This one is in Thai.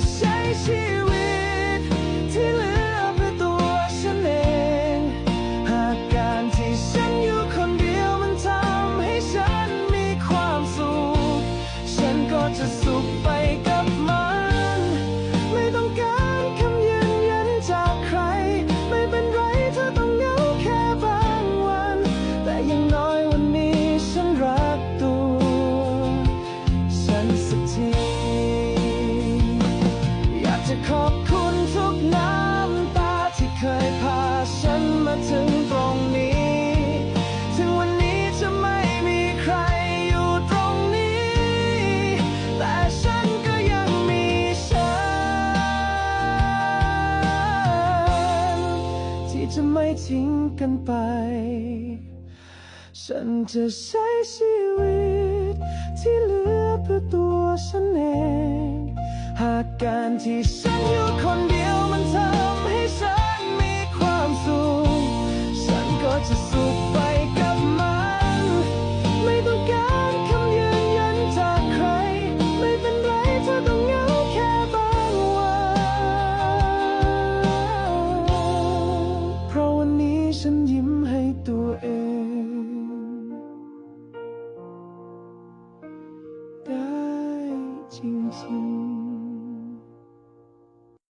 谁是าถึงตรงนี้ ถึงวันนี้จะไม่มีใครอยู่ตรงนี้ แต่ฉันก็ยังมีฉัน ที่จะไม่ทิ้งกันไป ฉันจะใช้ชีวิต ที่เหลือเพื่อตัวฉันเอง หากการที่ฉันอยู่คนเดียว 轻松